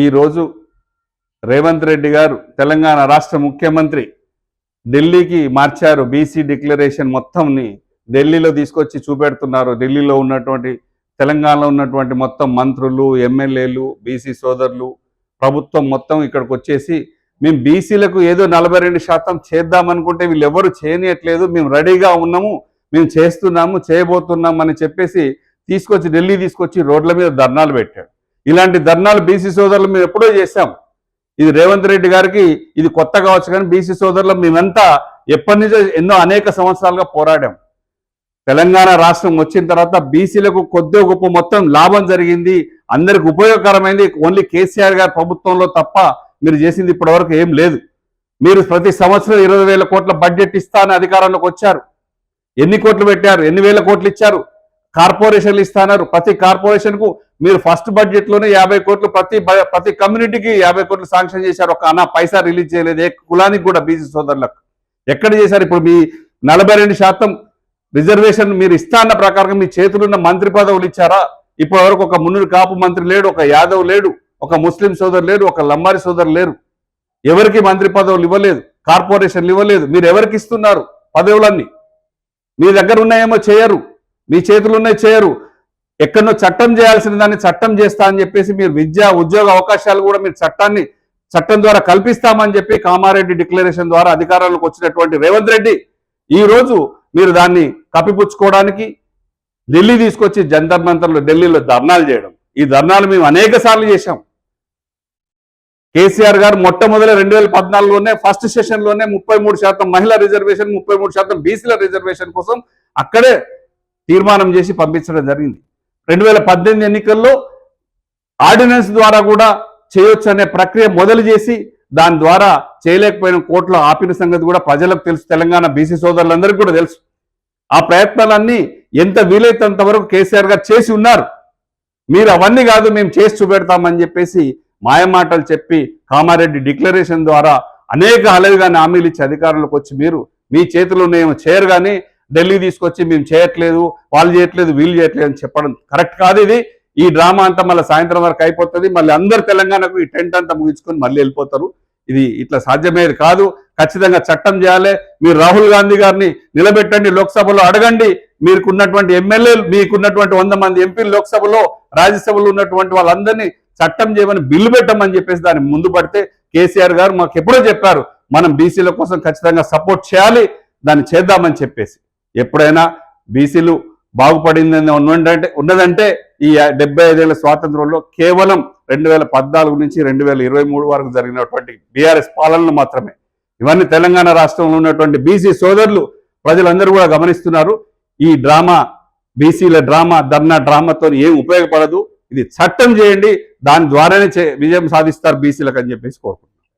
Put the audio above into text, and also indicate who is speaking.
Speaker 1: ఈరోజు రేవంత్ రెడ్డి గారు తెలంగాణ రాష్ట్ర ముఖ్యమంత్రి ఢిల్లీకి మార్చారు. బీసీ డిక్లరేషన్ మొత్తంని ఢిల్లీలో తీసుకొచ్చి చూపెడుతున్నారు. ఢిల్లీలో ఉన్నటువంటి తెలంగాణలో ఉన్నటువంటి మొత్తం మంత్రులు ఎమ్మెల్యేలు బీసీ సోదరులు ప్రభుత్వం మొత్తం ఇక్కడికి వచ్చేసి మేము బీసీలకు ఏదో నలభై రెండు శాతం చేద్దామనుకుంటే వీళ్ళు ఎవరు చేయనియట్లేదు. మేము రెడీగా ఉన్నాము. మేము చేస్తున్నాము చేయబోతున్నాం అని చెప్పేసి తీసుకొచ్చి ఢిల్లీ తీసుకొచ్చి రోడ్ల మీద ధర్నాలు పెట్టాడు ఇలాంటి ధర్నాలు బీసీ సోదరులు మేము ఎప్పుడో చేశాం. ఇది రేవంత్ రెడ్డి గారికి ఇది కొత్త కావచ్చు కానీ బీసీ సోదరులు మేమంతా ఎప్పటి నుంచో ఎన్నో అనేక సంవత్సరాలుగా పోరాడాం. తెలంగాణ రాష్ట్రం వచ్చిన తర్వాత బీసీలకు కొద్ది గొప్ప మొత్తం లాభం జరిగింది. అందరికి ఉపయోగకరమైంది. ఓన్లీ కేసీఆర్ గారి ప్రభుత్వంలో తప్ప మీరు చేసింది ఇప్పటివరకు ఏం లేదు. మీరు ప్రతి సంవత్సరం ఇరవై వేల కోట్ల బడ్జెట్ ఇస్తా అని అధికారంలోకి వచ్చారు. ఎన్ని కోట్లు పెట్టారు? ఎన్ని వేల కోట్లు ఇచ్చారు? కార్పొరేషన్లు ఇస్తాన్నారు ప్రతి కార్పొరేషన్కు మీరు ఫస్ట్ బడ్జెట్లోనే యాభై కోట్లు ప్రతి బ- ప్రతి కమ్యూనిటీకి యాభై కోట్లు శాంక్షన్ చేశారు. ఒక అన్న పైసా రిలీజ్ చేయలేదు. ఏ కులానికి కూడా బీసీ సోదరులకు. ఎక్కడ చేశారు? ఇప్పుడు మీ నలభై రెండు శాతం రిజర్వేషన్ మీరు ఇస్తా అన్న ప్రకారం మీ చేతులున్న మంత్రి పదవులు ఇచ్చారా? ఇప్పటి వరకు ఒక మున్నూరు కాపు మంత్రి లేడు ఒక యాదవ్ లేడు ఒక ముస్లిం సోదరు లేడు ఒక లంబారి సోదరు లేరు. ఎవరికి మంత్రి పదవులు ఇవ్వలేదు? కార్పొరేషన్లు ఇవ్వలేదు. మీరు ఎవరికి ఇస్తున్నారు? పదవులన్నీ. మీ దగ్గర ఉన్నాయేమో చేయరు. మీ చేతులు ఉన్నాయి చేయరు. ఎక్కడనో చట్టం చేయాల్సిన దాన్ని చట్టం చేస్తా అని చెప్పేసి మీరు విద్యా ఉద్యోగ అవకాశాలు కూడా మీరు చట్టాన్ని చట్టం ద్వారా కల్పిస్తామని చెప్పి కామారెడ్డి డిక్లరేషన్ ద్వారా అధికారంలోకి వచ్చినటువంటి రేవంత్ రెడ్డి ఈ రోజు మీరు దాన్ని కప్పిపుచ్చుకోవడానికి ఢిల్లీ తీసుకొచ్చి జంతర్ మంతర్లో ఢిల్లీలో ధర్నాలు చేయడం. ఈ ధర్నాలు మేము అనేక సార్లు చేశాం. కేసీఆర్ గారు మొట్టమొదటి రెండు వేల పద్నాలుగులోనే ఫస్ట్ సెషన్లోనే ముప్పై మూడు శాతం మహిళా రిజర్వేషన్ ముప్పై మూడు శాతం బీసీల రిజర్వేషన్ కోసం అక్కడే తీర్మానం చేసి పంపించడం జరిగింది. రెండు వేల పద్దెనిమిది ఎన్నికల్లో ఆర్డినెన్స్ ద్వారా కూడా చేయొచ్చు అనే ప్రక్రియ మొదలు చేసి దాని ద్వారా చేయలేకపోయిన కోర్టులో ఆపిన సంగతి కూడా ప్రజలకు తెలుసు. తెలంగాణ బీసీ సోదరులందరికీ కూడా తెలుసు. ఆ ప్రయత్నాలన్నీ ఎంత వీలైతే అంతవరకు కేసీఆర్ గారు చేసి ఉన్నారు. మీరు అవన్నీ కాదు మేము చేసి చూపెడతామని చెప్పేసి మాయమాటలు చెప్పి కామారెడ్డి డిక్లరేషన్ ద్వారా అనేక హలవిగాని హామీలు ఇచ్చి అధికారంలోకి వచ్చి మీరు మీ చేతిలో నేను చేయరు కానీ ఢిల్లీ తీసుకొచ్చి మేము చేయట్లేదు వాళ్ళు చేయట్లేదు వీళ్ళు చేయట్లేదు అని చెప్పడం కరెక్ట్ కాదు ఇది. ఈ డ్రామా అంతా మళ్ళీ సాయంత్రం వరకు అయిపోతుంది. మళ్ళీ అందరు తెలంగాణకు ఈ టెంట్ అంతా ముగించుకొని మళ్ళీ వెళ్ళిపోతారు. ఇది ఇట్లా సాధ్యమేది కాదు. ఖచ్చితంగా చట్టం చేయాలి. మీరు రాహుల్ గాంధీ గారిని నిలబెట్టండి లోక్సభలో అడగండి. మీకున్నటువంటి ఎమ్మెల్యేలు మీకున్నటువంటి వంద మంది ఎంపీలు లోక్సభలో రాజ్యసభలో ఉన్నటువంటి వాళ్ళందరినీ చట్టం చేయమని బిల్లు పెట్టమని చెప్పేసి దాన్ని ముందు పడితే కేసీఆర్ గారు మాకు ఎప్పుడో చెప్పారు మనం బీసీల కోసం ఖచ్చితంగా సపోర్ట్ చేయాలి దాన్ని చేద్దామని చెప్పేసి. ఎప్పుడైనా బీసీలు బాగుపడిందని ఉన్నదంటే ఉన్నదంటే ఈ డెబ్బై ఐదేళ్ళ స్వాతంత్రంలో కేవలం రెండు వేల పద్నాలుగు నుంచి రెండు వేల ఇరవై మూడు వరకు జరిగినటువంటి బీఆర్ఎస్ పాలనలు మాత్రమే. ఇవన్నీ తెలంగాణ రాష్ట్రంలో ఉన్నటువంటి బీసీ సోదరులు ప్రజలందరూ కూడా గమనిస్తున్నారు. ఈ డ్రామా బీసీల డ్రామా ధర్నా డ్రామాతో ఏం ఉపయోగపడదు. ఇది చట్టం చేయండి దాని ద్వారానే చే- విజయం సాధిస్తారు బీసీలకు అని చెప్పేసి కోరుకుంటున్నారు